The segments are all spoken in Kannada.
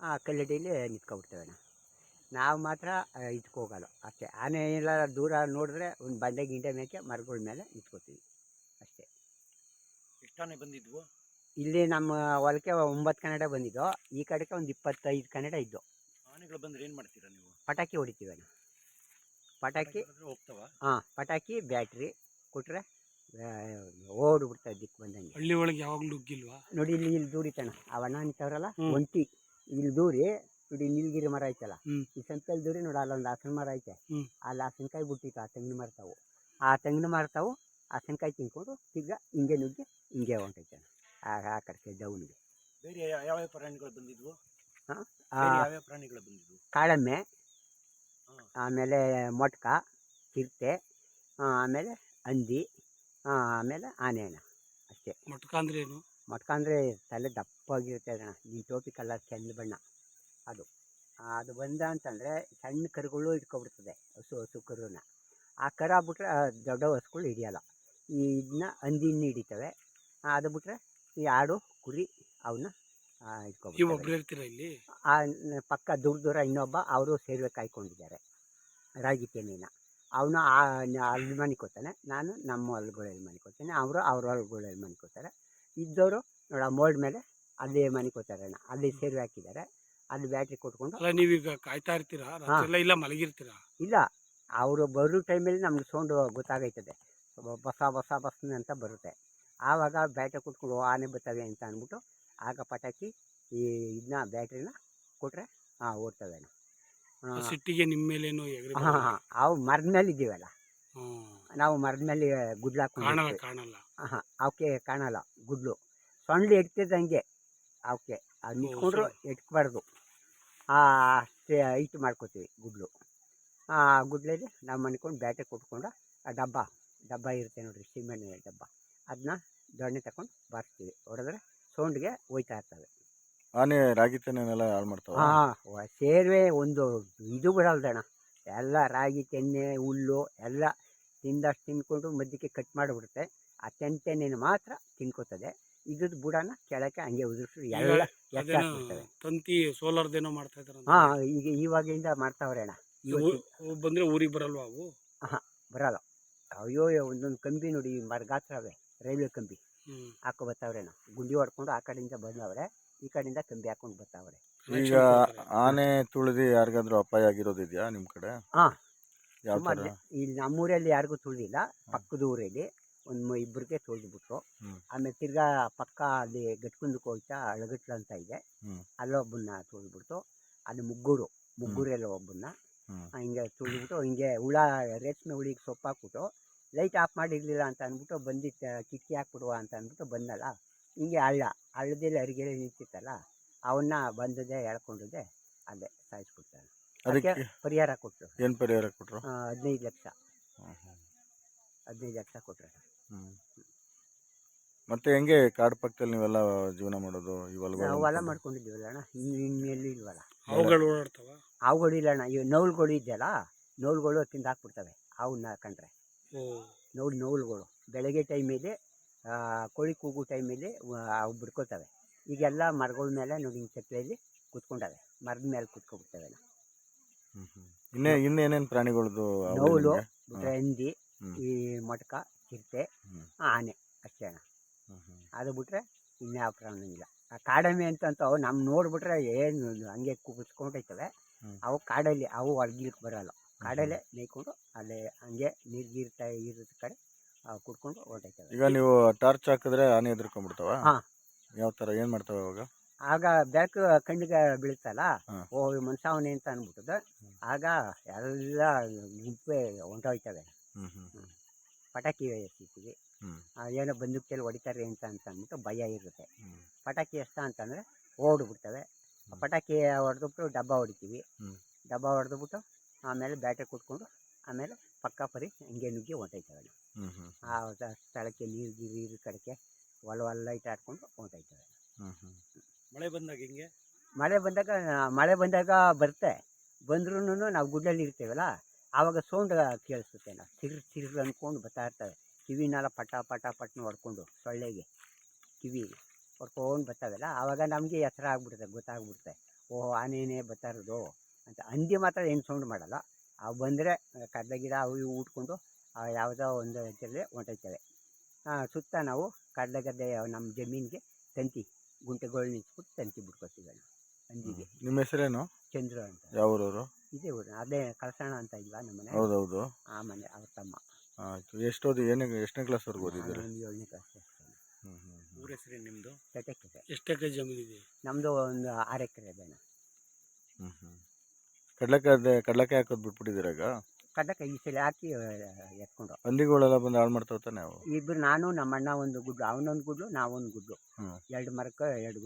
ಆ ಕಲ್ಲಡಿಯಲ್ಲಿ ನಿಂತ್ಕೊಬಿಡ್ತೇವೆ ಅಣ್ಣ ನಾವು ಮಾತ್ರ ಇದಕ್ಕೆ ಹೋಗಲ್ಲ. ಅಷ್ಟೇ. ಆನೆ ಎಲ್ಲ ದೂರ ನೋಡಿದ್ರೆ ಒಂದು ಬಂಡೆ ಗಿಂಡೆ ಮೇಕೆ ಮರಗಳ ಮೇಲೆ ನಿಂತ್ಕೋತೀವಿ ಅಷ್ಟೇ. ಎಷ್ಟಾನೆ ಬಂದಿದ್ವು? ಇಲ್ಲಿ ನಮ್ಮ ಹೊಲಕ್ಕೆ ಒಂಬತ್ತು ಕನ್ನಡ ಬಂದಿದ್ದು. ಈ ಕಡೆಗೆ ಒಂದು ಇಪ್ಪತ್ತೈದು ಕನ್ನಡ ಇದ್ದು. ಆನೆಗಳು ಬಂದರೆ ಏನು ಮಾಡ್ತೀರಾ ನೀವು? ಪಟಾಕಿ ಹೊಡಿತೀವಿ ಅಣ್ಣ ಪಟಾಕಿ ಹೋಗ್ತಾವ? ಹಾಂ ಪಟಾಕಿ ಬ್ಯಾಟ್ರಿ ಕೊಟ್ಟರೆ ಓಡ್ಬಿಡ್ತಾ ದಿಕ್ಕು ಬಂದಂಗೆ. ಹಳ್ಳಿ ಒಳಗೆ ಯಾವಾಗಲೂ ನುಗ್ಗಿಲ್ವಾ? ನೋಡಿ ಇಲ್ಲಿ ಇಲ್ಲಿ ದೂರಿತಣ್ಣ. ಅವಣ್ಣ ಅಂತವ್ರಲ್ಲ ಒಂಟಿ. ಇಲ್ಲಿ ದೂರಿ ನೋಡಿ ನೀಲಗಿರಿ ಮರ ಐತಲ್ಲ? ಈ ಸಂತೆಯಲ್ಲಿ ದೂರಿ ನೋಡಿ ಅಲ್ಲೊಂದು ಹಾಸನ ಮರ ಐತೆ. ಅಲ್ಲಿ ಹಸಿನಕಾಯಿ ಬಿಟ್ಟಿತ್ತು ಆ ತೆಂಗಿನ ಮರ ತಾವು. ಆ ತೆಂಗಿನ ಮರ ತಾವು ಹಸಿನಕಾಯಿ ತಿನ್ಕೊಂಡು ತಿರ್ಗಾ ಹಿಂಗೆ ನುಗ್ಗಿ ಹಿಂಗೆ ಹೊಂಟೈತೆ. ಆ ಕಡೆ ಡೌನ್ಗೆ ಬೇರೆ ಯಾ- ಯಾವ್ಯಾವ ಪ್ರಾಣಿಗಳು ಬಂದಿದ್ವು? ಯಾವ್ಯಾವ ಪ್ರಾಣಿಗಳು ಬಂದಿದ್ವು? ಕಾಳಮ್ಮೆ ಆಮೇಲೆ ಮೊಟ್ಕ ಚಿರತೆ ಆಮೇಲೆ ಹಂದಿ ಆಮೇಲೆ ಆನೆ ಅಣ್ಣ ಅಷ್ಟೇ. ಮೊಟ್ಕ ಅಂದ್ರೆ ಏನು? ಮೊಟ್ಕ ಅಂದರೆ ತಲೆ ದಪ್ಪಾಗಿರುತ್ತೆ ಅದನ್ನ ಈ ಟೋಪಿ ಕಲರ್ ಚೆಂದ ಬಣ್ಣ. ಅದು. ಅದು ಬಂದ ಅಂತಂದರೆ ಸಣ್ಣ ಕರುಗಳು ಇಟ್ಕೊಬಿಡ್ತದೆ ಹಸು ಹಸು ಕರುನ ಆ ಕರ ಬಿಟ್ರೆ ದೊಡ್ಡ ಹಸುಗಳು ಹಿಡಿಯಲ್ಲ. ಈ ಇದನ್ನ ಹಂದಿನ ಹಿಡಿತವೆ. ಅದು ಬಿಟ್ರೆ ಈ ಆಡು ಕುರಿ ಅವನ್ನ ಇಟ್ಕೊಬಿಡ್ತೀವಿ. ಇಲ್ಲಿ? ಪಕ್ಕ ದೂರ ದೂರ ಇನ್ನೊಬ್ಬ ಅವರು ಸೇರ್ವೆ ಕಾಯ್ಕೊಂಡಿದ್ದಾರೆ. ರಾಗಿ ತೆನೆನ. ಅವನು ಅಲ್ಲಿ ಕೊಡ್ತಾನೆ. ನಾನು ನಮ್ಮ ಹೊಲ್ಗಳಲ್ಲಿ ಕೊಡ್ತೇನೆ. ಅವರು ಅವ್ರ ಹೊಲ್ಗಳಲ್ಲಿ ಮನಿಕೋತಾರೆ ಇದ್ದವರು ನೋಡ ಮೋಲ್ಡ್ ಮೇಲೆ ಅಲ್ಲಿ ಮನಿಕೋತಾರೆ ಅಣ್ಣ. ಅಲ್ಲಿ ಸೇರಿ ಹಾಕಿದ್ದಾರೆ. ಅಲ್ಲಿ ಬ್ಯಾಟ್ರಿ ಕೊಟ್ಕೊಂಡು ಅಲ್ಲ ನೀವೀಗ ಕಾಯ್ತಾ ಇರ್ತೀರಾ? ರಾತ್ರಿ ಎಲ್ಲ ಇಲ್ಲ ಮಲಗಿರ್ತೀರಾ? ಇಲ್ಲ. ಅವರು ಬರೋ ಟೈಮಲ್ಲಿ ನಮ್ಗೆ ಸೌಂಡು ಗೊತ್ತಾಗೈತದೆ. ಬಸ ಬಸ ಬಸ್ ಅಂತ ಬರುತ್ತೆ. ಆವಾಗ ಬ್ಯಾಟ್ರಿ ಕೊಟ್ಕೊಂಡು ಆನೆ ಬರ್ತವೆ ಅಂತ ಅಂದ್ಬಿಟ್ಟು ಆಗ ಪಟಾಕಿ ಈ ಇದನ್ನ ಬ್ಯಾಟ್ರಿನ ಕೊಟ್ಟರೆ ಹಾಂ ಓಡ್ತವೆ ಆ ಸಿಟ್ಟಿಗೆ ನಿಮ್ಮ ಮೇಲೇನು ಹಾಂ ಹಾಂ ಅವು ಮರದ ಮೇಲೆ ಇದ್ದೀವಲ್ಲ ನಾವು ಮರದ ಮೇಲೆ ಗುಡ್ಲಾಕ್ ಕಾಣಲ್ಲ. ಹಾಂ ಅವಕ್ಕೆ ಕಾಣಲ್ಲ ಗುಡ್ಲು. ಸೊಂಡ್ಲು ಎಡ್ತಿದ್ದಂಗೆ ಅವಕ್ಕೆ. ಅದು ನಿಂತ್ಕೊಂಡ್ರು ಎಟ್ಕಬಾರ್ದು ಅಷ್ಟೇ ಹೈಟ್ ಮಾಡ್ಕೋತೀವಿ ಗುಡ್ಲು. ಆ ಗುಡ್ಲಲ್ಲಿ ನಾವು ಮನ್ಕೊಂಡು ಬ್ಯಾಟೆ ಕೊಟ್ಕೊಂಡು ಆ ಡಬ್ಬ ಡಬ್ಬ ಇರುತ್ತೆ ನೋಡಿರಿ ಸಿಮೆಂಟ್ ಡಬ್ಬ. ಅದನ್ನ ದೊಣ್ಣೆ ತಗೊಂಡು ಬಾರಿಸ್ತೀವಿ. ಹೊಡೆದ್ರೆ ಸೌಂಡ್ಗೆ ಹೋಯ್ತಾ ಇರ್ತವೆ. ಆನೆ ರಾಗಿ ತೆನೆಲ್ಲ ಹಾಳು ಮಾಡ್ತಾವೆ? ಹಾಂ ಸೇರ್ವೆ ಒಂದು ಇದು ಬಿಡಲ್ದಣ ಎಲ್ಲ ರಾಗಿ ತೆನೆ ಹುಲ್ಲು ಎಲ್ಲ ತಿಂದಷ್ಟು ತಿನ್ಕೊಂಡು ಮಧ್ಯಕ್ಕೆ ಕಟ್ ಮಾಡಿಬಿಡುತ್ತೆ. ಆ ತೆಂತೆನೇನು ಮಾತ್ರ ತಿನ್ಕೋತದೆ. ಇದ್ರದ್ದು ಬುಡನ ಕೆಳಕ್ಕೆ ಹಂಗೆ ಉದುರಿಸಿ ಎಲ್ಲ ಎತ್ತ ಅದೇನೋ ಹಾಕ್ಬಿಡ್ತವೆ. ತಂತಿ ಸೋಲಾರ್ದೇನೋ ಮಾಡ್ತಾ ಇದ್ದಾರೆ ಹಾ ಈಗ ಇವಾಗಿಂದ ಮಾಡ್ತಾವ್ರೆ ಅಣ್ಣ. ಬಂದ್ರೆ ಊರಿಗೆ ಬರಲ್ವಾ ಅವು? ಬರಲ್ಲ. ಅಯ್ಯೋ ಒಂದೊಂದು ಕಂಬಿ ನೋಡಿ ಮರ ಅವೇ ರೈಲ್ವೆ ಕಂಬಿ. ಹಾಕೋ ಬರ್ತಾವ್ರೆ ಗುಂಡಿ ಹೊಡ್ಕೊಂಡು ಆ ಕಡೆಯಿಂದ ಬಂದವ್ರೆ ಈ ಕಡೆಯಿಂದ ಕಂಬಿ ಹಾಕೊಂಡು ಬರ್ತಾವ್ರೆ ಈಗ ಆನೆ ತುಳಿದು ಯಾರಿಗಾದ್ರೂ ಅಪಾಯ ಆಗಿರೋದಿದ್ಯಾ ನಿಮ್ಮ ಕಡೆ? ಹಾ. ಇಲ್ಲಿ ನಮ್ಮೂರಲ್ಲಿ ಯಾರಿಗೂ ತುಳಿದಿಲ್ಲ ಪಕ್ಕದ ಊರಲ್ಲಿ. ಒಂದು ಇಬ್ಬರಿಗೆ ತುಳಿದ್ಬಿಟ್ರು. ಬಿಟ್ರು ಆಮೇಲೆ ತಿರ್ಗಾ ಪಕ್ಕ ಅಲ್ಲಿ ಗಟ್ಕುಂದಕ್ಕೆ ಹೋಗ್ತಾ ಅಳಗಟ್ಲ ಅಂತ ಇದೆ. ಅಲ್ಲೊಬ್ಬನ್ನ ತುಳಿದ್ಬಿಟ್ಟು ಅಲ್ಲಿ ಮುಗ್ಗೂರು. ಮುಗ್ಗೂರಲ್ಲಿ ಒಬ್ಬನ್ನ ಹಿಂಗೆ ತುಳಿದ್ಬಿಟ್ಟು ಹಿಂಗೆ ಹುಳ ರೇಷ್ಮೆ ಹುಳಿಗೆ ಸೊಪ್ಪು ಹಾಕ್ಬಿಟ್ಟು ಲೈಟ್ ಆಫ್ ಮಾಡಿರಲಿಲ್ಲ ಅಂತ ಅಂದ್ಬಿಟ್ಟು ಬಂದಿತ್ತು ಕಿಟಕಿ ಹಾಕ್ಬಿಡುವ ಅಂತ ಅಂದ್ಬಿಟ್ಟು ಬಂದಲ್ಲ. ಹಿಂಗೆ ಹಳ್ಳ ಹಳ್ಳದಲ್ಲಿ ಅರಿಗೆರೆ ನಿಂತಿತ್ತಲ್ಲ ಅವನ್ನ ಬಂದದೆ ಹೇಳ್ಕೊಂಡಿದ್ದೆ ಅಲ್ಲೇ ಸಾಯಿಸ್ಬಿಡ್ತಾನೆ ಅದಕ್ಕೆ ಪರಿಹಾರ ಕೊಟ್ಟರು ಏನು ಪರಿಹಾರ ಕೊಟ್ಟರು ಹದಿನೈದು ಲಕ್ಷ. ಹದಿನೈದು ಲಕ್ಷ ಕೊಟ್ಟರೆ ಮತ್ತೆ ಹೆಂಗೆ ಕಾಡು ಪಕ್ಕದಲ್ಲಿ ನೀವೆಲ್ಲ ಜೀವನ ಮಾಡೋದು ಈ ಹೊಲಗಳು ನಾವು ಹೊಲ? ಮಾಡ್ಕೊಂಡಿದ್ದೀವಲ್ಲ ಅಣ್ಣ ಇನ್ನು ಇನ್ನೆಲ್ಲೂ ಇಲ್ವಲ್ಲ ಅವುಗಳು ಓಡಾಡ್ತಾವ ಅವುಗಳು ಇಲ್ಲ ಅಣ್ಣ ಇವು ನೌಲ್ಗಳು ಇದೆಯಲ್ಲ ನೌಲ್ಗಳು ತಿಂದು ಹಾಕ್ಬಿಡ್ತವೆ ಹಾವನ್ನ ಕಂಡ್ರೆ ನೌಲ್ ನೌಲ್ಗಳು ಬೆಳಗ್ಗೆ ಟೈಮಲ್ಲಿ ಕೋಳಿ ಕೂಗು ಟೈಮಲ್ಲಿ ಅವು ಬಿಡ್ಕೋತವೆ ಈಗೆಲ್ಲ ಮರಗಳ ಮೇಲೆ ನೋಡಿ ಹಿಂಗೆ ಚಪ್ಪಲೆಯಲ್ಲಿ ಕೂತ್ಕೊಂಡವೆ ಮರದ ಮೇಲೆ ಅಣ್ಣ. ಹ್ಮ್. ಇನ್ನೇ ಇನ್ನೇನೇನು ಪ್ರಾಣಿಗಳದ್ದು ನೌಲು ಬಿಟ್ರೆ ಹಂದಿ ಈ ಮೊಟ್ಕ ಚಿರತೆ. ಆನೆ ಅಷ್ಟೇ. ಅಣ್ಣ ಹ್ಮ್, ಹ್ಮ್. ಅದು ಬಿಟ್ರೆ ಇನ್ಯಾವ ಪ್ರಾಣಿಲ್ಲ ಆ ಕಾಡೆಮ್ಮೆ ಅಂತಂತ ಅವು ನಮ್ಮ ನೋಡ್ಬಿಟ್ರೆ ಏನು ಹಂಗೆ ಕುಗ್ಸ್ಕೊಂಡೈತವೆ. ಅವು ಕಾಡಲ್ಲಿ ಅವು ಒಳಗಿಲಿಕ್ಕೆ ಬರಲ್ಲ. ಕಾಡಲ್ಲೇ ಮೇಯ್ಕೊಂಡು ಅಲ್ಲೇ ಹಂಗೆ ನೀರು ಗೀರ್ತಾ ಇರೋದ್ ಕಡೆ ಕುಡ್ಕೊಂಡು ಹೊರಟೈತವೆ ಈಗ ನೀವು ಟಾರ್ಚ್ ಹಾಕಿದ್ರೆ ಆನೆ ಎದುರ್ಕೊಂಡ್ಬಿಡ್ತಾವ ಹಾಂ. ಯಾವ ಥರ ಏನು ಮಾಡ್ತಾವೆ ಅವಾಗ ಆಗ ಬೆಳಕು ಕಣ್ಣಿಗೆ ಬೀಳುತ್ತಲ್ಲ. ಓ ಮನ್ಸಾವನೆ ಅಂತ ಅಂದ್ಬಿಟ್ಟದ ಆಗ ಎಲ್ಲ ಗುಂಪೆ ಹೊಂಟೋಯ್ತವೆ. ಹ್ಞೂ ಹ್ಞೂ ಪಟಾಕಿ ಎಸಿತೀವಿ. ಏನೋ ಬಂದೂಕಲ್ಲಿ ಹೊಡಿತಾರೆ ಅಂತ ಅಂತ ಅಂದ್ಬಿಟ್ಟು ಭಯ ಇರುತ್ತೆ. ಪಟಾಕಿ ಎಷ್ಟ ಅಂತಂದರೆ ಓಡ್ಬಿಡ್ತವೆ. ಪಟಾಕಿ ಹೊಡೆದ್ಬಿಟ್ಟು ಡಬ್ಬ ಹೊಡಿತೀವಿ. ಡಬ್ಬ ಹೊಡೆದ್ಬಿಟ್ಟು ಆಮೇಲೆ ಬ್ಯಾಟ್ರಿ ಕುಟ್ಕೊಂಡು ಆಮೇಲೆ ಪಕ್ಕ ಪರಿ ಹಿಂಗೆ ನುಗ್ಗಿ ಹ್ಮ್ ಆ ಸ್ಥಳಕ್ಕೆ ನೀರು ಗೀರು ಇರೋ ಕಡೆಗೆ ಹೊಲ ಹೊಲ ಲೈಟ್ ಆಡ್ಕೊಂಡು ಹೊಂಟೈತವೆ ಹ್ಮ್ ಹ್ಮ್. ಮಳೆ ಬಂದಾಗ ಹಿಂಗೆ? ಮಳೆ ಬಂದಾಗ ಮಳೆ ಬಂದಾಗ ಬರುತ್ತೆ. ಬಂದ್ರೂ ನಾವು ಗುಡ್ಡಲ್ಲಿ ಇರ್ತೇವಲ್ಲ ಆವಾಗ ಸೌಂಡ್ ಕೇಳಿಸುತ್ತೆ ನಾವು ಸಿರ್ ಸಿರ್ ಅಂದ್ಕೊಂಡು ಬರ್ತಾ ಇರ್ತವೆ. ಕಿವಿನೆಲ್ಲ ಪಟ ಪಟ ಪಟ್ನ ಹೊಡ್ಕೊಂಡು ಸೊಳ್ಳೆಗೆ ಕಿವಿಗೆ ಹೊಡ್ಕೊಂಡು ಬರ್ತಾವಲ್ಲ ಆವಾಗ ನಮಗೆ ಎತ್ತರ ಆಗ್ಬಿಡುತ್ತೆ ಗೊತ್ತಾಗ್ಬಿಡುತ್ತೆ. ಓ ಆನೇನೇ ಬರ್ತಾ ಇರೋದು ಅಂತ. ಹಂದಿ ಮಾತ್ರ ಏನು ಸೌಂಡ್ ಮಾಡಲ್ಲ. ಅವು ಬಂದರೆ ಕಡಲೆ ಗಿಡ ಅವು ಇವು ಉಟ್ಕೊಂಡು ಆ ಯಾವುದೋ ಒಂದು ಇದರಲ್ಲಿ ಹೊಂಟೋಯ್ತವೆ ಸುತ್ತ ನಾವು ಕಡಲೆ ಗದ್ದೆ ನಮ್ಮ ಜಮೀನಿಗೆ ತಂತಿ ಗುಂಟೆಗಳು ನಿಂತ್ಬಿಟ್ಟು ತಂತಿ ಬಿಟ್ಕೊತೀವಿ ಹಂದಿಗೆ. ನಿಮ್ಮ ಹೆಸರೇನು? ಚಂದ್ರು ಅಂತ. ಯಾವ ಊರವರು ಇದೇ ಊರು. ಅದೇ ಕಳಸಣ ಅಂತ ಇಲ್ವಾ ನಮ್ಮನೆ ಹೌದೌದು. ಆ ಮನೆ ಅವ್ರ ತಮ್ಮ. ಆಯ್ತು. ಎಷ್ಟೋದು ಏನೇ ಎಷ್ಟನೇ ಕ್ಲಾಸ್ವರೆಗೂ ಓದಿದ್ದೀರಿ? ಏಳನೇ ಕ್ಲಾಸ್ ಹ್ಞೂ ಹ್ಞೂ ಊರ ಹೆಸರು ನಿಮ್ಮದು ಚಟಕ್ಕೆ ಎಷ್ಟು ಎಕರೆ ಜಮೀನಿದೆ ನಮ್ಮದು ಒಂದು ಆರು ಎಕರೆ ಇದೆ. ಹ್ಞೂ ಹ್ಞೂ ಕಡಲೆಕಾಯಿ ಕಡಲೆಕಾಯಿ ಹಾಕೋದು ಬಿಟ್ಬಿಟ್ಟಿದ್ದೀರ ಈಗ? ಕಡಕ್ಕೆ ಈ ಸಲ ಹಾಕಿ ಎತ್ಕೊಂಡು ಹಂದಿಗಳೆಲ್ಲ ಬಂದು ಹಾಳು ಮಾಡ್ತಾ ನಾವು ಅವು ಇಬ್ಬರು ನಾನು ನಮ್ಮ ಅಣ್ಣ ಒಂದು ಗುಡ್ಲು ಅವನೊಂದು ಗುಡ್ಲು ನಾವೊಂದು ಗುಡ್ಲು. ಹ್ಮ್. ಎರಡು ಮರಕ್ಕೆ ಎರಡು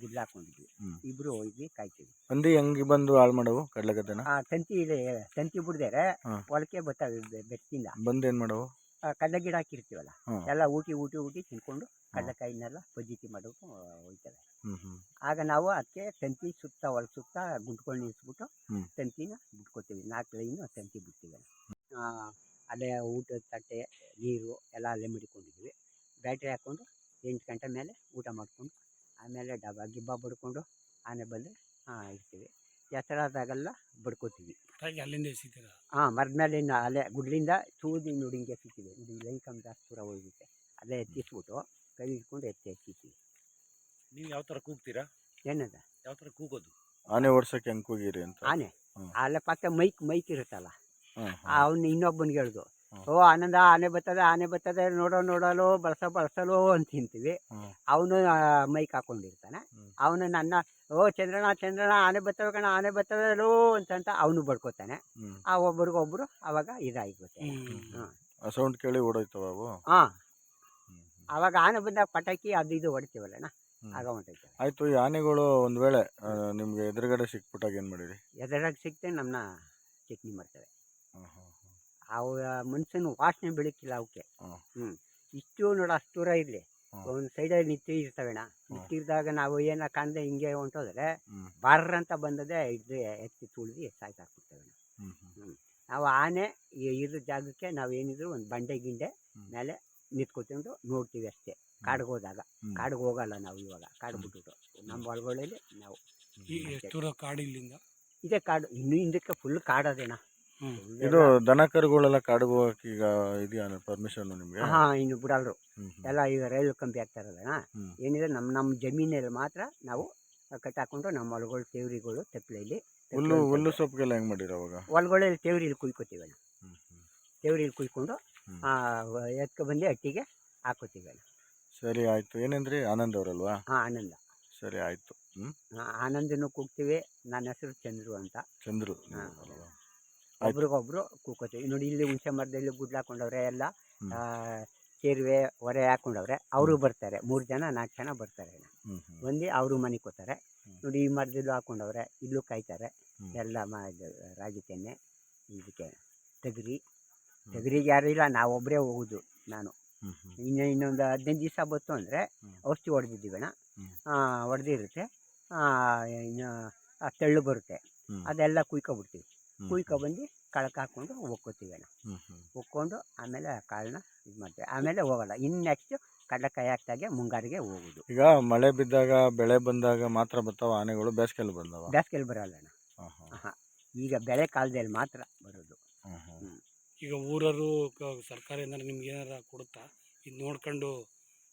ಗುಡ್ಲು ಹಾಕೊಂಡಿದ್ವಿ. ಹ್ಮ್. ಇಬ್ರು ಹೋಗಿ ಕಾಯ್ತೀವಿ ಹಂದಿ ಹೆಂಗೆ ಬಂದು ಹಾಳು ಮಾಡವು ಕಡಲೆಗದ್ದೆನ ಆ ತಂತಿ ಇದೆ ತಂತಿ ಬಿಡ್ದೇರೆ ಹೊಲಕ್ಕೆ ಒಳಕೆ ಬರ್ತವೆ ಬೆ- ಬೆಟ್ಟಿಂದ ಬಂದು ಏನು ಮಾಡವು? ಆ, ಕಡ್ಲೆ ಗಿಡ ಹಾಕಿರ್ತೀವಲ್ಲ? ಹ್ಮ್. ಎಲ್ಲ ಊಟಿ ಊಟಿ ಊಟಿ ತಿನ್ಕೊಂಡು ಕಡಲೆಕಾಯಿನೆಲ್ಲ ಪಜ್ಜಿತಿ ಮಾಡೋದು ಹೋಯ್ತವೆ. ಹ್ಞೂ ಹ್ಞೂ ಆಗ ನಾವು ಅದಕ್ಕೆ ತಂತಿ ಸುತ್ತ ಒಳ ಸುತ್ತ ಗುಂಟ್ಕೊಂಡು ನಿಲ್ಲಿಸ್ಬಿಟ್ಟು ಹ್ಮ್. ತಂತಿನ ಬಿಟ್ಕೋತೀವಿ ನಾಲ್ಕು ಲೈನು ತಂತಿ ಬಿಡ್ತೀವಿ. ಆ, ಅಲ್ಲೇ ಊಟದ ತಟ್ಟೆ ನೀರು ಎಲ್ಲ ಅಲ್ಲೇ ಮಡಿಕೊಂಡಿದ್ವಿ ಬ್ಯಾಟ್ರಿ ಹಾಕ್ಕೊಂಡು ಎಂಟು ಗಂಟೆ ಮೇಲೆ ಊಟ ಮಾಡಿಕೊಂಡು ಆಮೇಲೆ ಡಬ್ಬ ಗಿಬ್ಬ ಬಡ್ಕೊಂಡು ಆನೆ ಬಂದರೆ ಇರ್ತೀವಿ ಎತ್ತರದಾಗೆಲ್ಲ ಬಡ್ಕೋತೀವಿ. ಅಲ್ಲಿಂದ ಎಸಿತೀರ? ಹಾಂ ಮರದ ಮೇಲೆ ಇನ್ನು ಅಲ್ಲೇ ಗುಡ್ಲಿಂದ ಚೂದಿ ನುಡಿಂಗೆ ಸಿಗ್ತೀವಿ ಇದು ಲೈನ್ ಕಮ್ಮಿ ಜಾಸ್ತಿ ದೂರ ಹೋಗುತ್ತೆ ಅಲ್ಲೇ ಎತ್ತಿಸ್ಬಿಟ್ಟು ಕೈ ಹಿಡ್ಕೊಂಡು ಎತ್ತಿ ಎತ್ತಿತೀವಿ ನೀವು ಯಾವ ಥರ ಕೂಗ್ತೀರಾ? ಏನದ? ಯಾವ ಥರ ಕೂಗೋದು? ಆನೆ ಓಡ್ಸೋಕ್ಕೆ ಹೆಂಗೆ ಕೂಗಿರಿ ಅಂತ. ಆನೆ. ಅಲ್ಲೇ ಪಕ್ಕ ಮೈಕ್ ಮೈಕ್ ಇರುತ್ತಲ್ಲ. ಅವನು ಇನ್ನೊಬ್ಬನಿಗೆ ಹೇಳ್ದು ಓ ಆನಂದ ಆನೆ ಬರ್ತದೆ ಆನೆ ಬರ್ತದೆ ನೋಡೋ ನೋಡಲು ಬಳಸೋ ಬಳಸಲು ಅಂತ ತಿಂತೀವಿ. ಅವನು ಮೈಕ್ ಹಾಕೊಂಡಿರ್ತಾನೆ. ಅವನು ನನ್ನ ಓ ಚಂದ್ರಣ್ಣ ಚಂದ್ರಣ್ಣ ಆನೆ ಬರ್ತವೆ ಕಣ ಆನೆ ಬರ್ತದಲ್ಲೋ ಅಂತ ಅವನು ಬಡ್ಕೋತಾನೆ. ಆ ಒಬ್ರಿಗೊಬ್ರು ಅವಾಗ ಇದಾಗುತ್ತೆ ಸೌಂಡ್ ಕೇಳಿ ಓಡೋಯ್ತವ ಅವು? ಹಾಂ. ಅವಾಗ ಆನೆ ಬಂದಾಗ ಪಟಾಕಿ ಅದು ಇದು ಹೊಡಿತೀವಲ್ಲಣ್ಣ. ಆಗ ಹೊಂಟೈತೆ ಆಯ್ತು ಈ ಆನೆಗಳು ಒಂದು ವೇಳೆ ನಿಮಗೆ ಎದುರುಗಡೆ ಸಿಕ್ಬಿಟ್ಟಾಗ ಏನು ಮಾಡಿರಿ? ಎದುರಾಗಿ ಸಿಕ್ತೆ ನಮ್ಮನ್ನ ಚಟ್ನಿ ಮಾಡ್ತೇವೆ. ಅವ ಮನುಷ್ಯನ ವಾಸನೆ ಬೆಳಕಿಲ್ಲ ಅವಕ್ಕೆ. ಹ್ಞೂ ಇಷ್ಟು ನೋಡ ಅಷ್ಟು ದೂರ ಇರಲಿ. ಒಂದು ಸೈಡಲ್ಲಿ ನಿತ್ಯ ಇರ್ತವೆಣ. ನಿತ್ತಿರ್ದಾಗ ನಾವು ಏನ ಕಾಣದೆ ಹಿಂಗೆ ಹೊಂಟೋದ್ರೆ ಬಾರ್ರ ಅಂತ ಬಂದದೆ ಇದು ಎತ್ತಿ ತುಳಿದು ಹ್ಞೂ ನಾವು. ಆನೆ ಇರೋ ಜಾಗಕ್ಕೆ ನಾವು ಏನಿದ್ರು ಒಂದು ಬಂಡೆ ಗಿಂಡೆ. ಮೇಲೆ ನಿಂತ್ಕೊಕೊಂಡು ನೋಡ್ತೀವಿ ಅಷ್ಟೇ. ಕಾಡಿಗೆ ಹೋದಾಗ. ಕಾಡಿಗೆ ಹೋಗಲ್ಲ ನಾವು ಇವಾಗ. ಕಾಡು ಬಿಟ್ಟು ನಮ್ಮ ಒಳಗೊಳ್ಳಲ್ಲಿ ನಾವು ಈ ಎಷ್ಟು ದೂರ ಕಾಡು ಇಲ್ಲಿಂದ? ಇದೇ ಕಾಡು. ಇನ್ನು ಹಿಂದಕ್ಕೆ ಫುಲ್ ಕಾಡದೇನಾ ಇದು ದನ ಕರುಗಳೆಲ್ಲ ಕಾಡಿಗೆ ಹೋಗಕ್ಕೆ ಈಗ ಇದೆಯಾ ಪರ್ಮಿಷನ್ ನಿಮಗೆ? ಹಾ ಇನ್ನು ಬಿಡಲ್ರು. ಎಲ್ಲ ಈಗ ರೈಲು ಕಂಬಿ ಆಗ್ತಾ ಹ್ಮ್. ಏನಿದೆ ನಮ್ಮ ನಮ್ಮ ಜಮೀನಲ್ಲಿ ಮಾತ್ರ ನಾವು ಕಟ್ಟಾಕೊಂಡು ನಮ್ಮ ಹೊಲಗಳು ತೇವ್ರಿಗಳು ತೆಪ್ಪಲೆಯಲ್ಲಿ ಹುಲ್ಲು ಹುಲ್ಲು ಸೊಪ್ಪಿಗೆಲ್ಲ ಹೆಂಗ್ ಮಾಡಿರ ಅವಾಗ ಹೊಲಗಳಲ್ಲಿ ತೇವ್ರಿಲಿ ಕುಯ್ಕೋತೀವಿ ಅಣ್ಣ ಹ್ಮ್ ಹ್ಮ್. ತೇವ್ರಿಲಿ ಕುಯ್ಕೊಂಡು. ಎತ್ಕೊ ಬಂದು ಅಟ್ಟಿಗೆ ಹಾಕೋತೀವಿ ಸರಿ ಆಯ್ತು. ಏನಂದ್ರಿ? ಆನಂದ್ ಅವರಲ್ವಾ? ಹಾಂ ಆನಂದ. ಸರಿ ಆಯ್ತು. ಆನಂದನು ಕೂಗ್ತೀವಿ. ನನ್ನ ಹೆಸರು ಚಂದ್ರು ಅಂತ. ಚಂದ್ರು. ಹಾ. ಅಲ್ವಾ? ಒಬ್ರಿಗೊಬ್ರು ಕೂಕೋತೀವಿ. ನೋಡಿ ಇಲ್ಲಿ ಹುಣಸೆ ಮರದಲ್ಲಿ ಗುಡ್ಲು ಹಾಕೊಂಡವ್ರೆ ಎಲ್ಲ ಹ್ಮ್. ಆ, ಸೇರುವೆ ಹೊರೆ ಹಾಕೊಂಡವ್ರೆ. ಅವರು ಬರ್ತಾರೆ. ಮೂರು ಜನ ನಾಲ್ಕು ಜನ ಬರ್ತಾರೆ ಅಣ್ಣ. ಹ್ಮ್ ಹ್ಮ್. ಬಂದು ಅವರು ಮನೆ ಕೂತಾರೆ ಹ್ಮ್. ನೋಡಿ ಈ ಮರದಲ್ಲೂ ಹಾಕೊಂಡವ್ರೆ. ಇಲ್ಲೂ ಕಾಯ್ತಾರೆ. ಹ್ಮ್. ಎಲ್ಲ ಮ ಇದು ರಾಗಿ ತೆನೆ ಇದಕ್ಕೆ ತೆಗರಿ ಹ್ಮ್. ತೆಗರಿಗೆ ಯಾರು ಇಲ್ಲ ನಾವೊಬ್ಬರೇ ಹೋಗೋದು ನಾನು. ಇನ್ನು ಇನ್ನೊಂದು ಹದಿನೈದು ದಿವಸ ಬಂತು ಅಂದರೆ. ಔಷಧಿ ಹೊಡೆದಿದ್ದೀವಣ್ಣ ಹ್ಮ್. ಹೊಡೆದಿರುತ್ತೆ ಇನ್ನು ಆ ತೆಳ್ಳು ಬರುತ್ತೆ. ಅದೆಲ್ಲ ಕುಯ್ಕೊಬಿಡ್ತೀವಿ. ಕುಯ್ಕೊಬಂದು ಕಳಕ್ಕೆ ಹಾಕ್ಕೊಂಡು ಒಕ್ಕೋತೀವಿ ಅಣ್ಣ. ಒಕ್ಕೊಂಡು ಆಮೇಲೆ ಕಾಳನ್ನ ಇದು ಮಾಡ್ತೀವಿ ಆಮೇಲೆ ಹೋಗಲ್ಲ ಇನ್ನು ನೆಕ್ಸ್ಟ್ ಕಡಲೆಕಾಯಿ ಹಾಕ್ದಾಗೆ ಮುಂಗಾರಿಗೆ ಹೋಗೋದು ಈಗ ಮಳೆ ಬಿದ್ದಾಗ ಬೆಳೆ ಬಂದಾಗ ಮಾತ್ರ ಬರ್ತಾವ ಆನೆಗಳು ಬೇಸಿಗೆಯಲ್ಲಿ ಬಂದವ ಬೇಸಿಗೆಯಲ್ಲಿ ಬರಲ್ಲ ಅಣ್ಣ. ಈಗ ಬೆಳೆ ಕಾಲದಲ್ಲಿ ಮಾತ್ರ. ಈಗ ಊರರು ಸರ್ಕಾರದಿಂದ ಸರ್ಕಾರ ಏನಾರ ನಿಮ್ಗೆ ಏನಾರ ಕೊಡುತ್ತಾ? ಇದು ನೋಡ್ಕೊಂಡು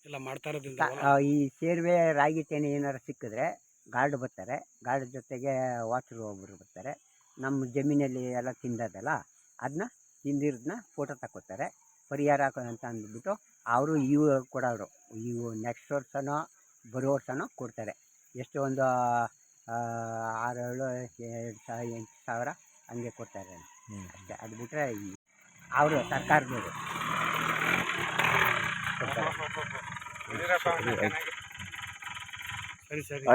ಎಲ್ಲ ಮಾಡ್ತಾ ಇರೋದ್ರಿಂದ ಆ, ಈ ಸೇರ್ವೆ ರಾಗಿ ತೆನೆ ಏನಾರು ಸಿಕ್ಕಿದ್ರೆ ಗಾರ್ಡ್ ಬರ್ತಾರೆ. ಗಾರ್ಡ್ ಜೊತೆಗೆ ವಾಚರು ಒಬ್ಬರು ಬರ್ತಾರೆ. ನಮ್ಮ ಜಮೀನಲ್ಲಿ ಎಲ್ಲ ತಿಂದದಲ್ಲ ಅದನ್ನ ತಿಂದಿರೋದನ್ನ ಫೋಟೋ ತಗೋತಾರೆ ಪರಿಹಾರ ಹಾಕೋ ಅಂತ ಅಂದ್ಬಿಟ್ಟು ಅವರು ಇವು ಕೊಡೋರು. ಇವು ನೆಕ್ಸ್ಟ್ ವರ್ಷನೋ ಬರೋ ವರ್ಷನೋ ಕೊಡ್ತಾರೆ. ಎಷ್ಟು ಒಂದು ಆ, ಆರು ಏಳು ಎರಡು ಸಾವಿರ ಎಂಟು ಸಾವಿರ ಹಂಗೆ ಕೊಡ್ತಾರೆ. ಅಷ್ಟೇ. ಅದು ಬಿಟ್ಟರೆ ಅವರು ಸರ್ಕಾರದವರು. ಸರಿ ಸರಿ.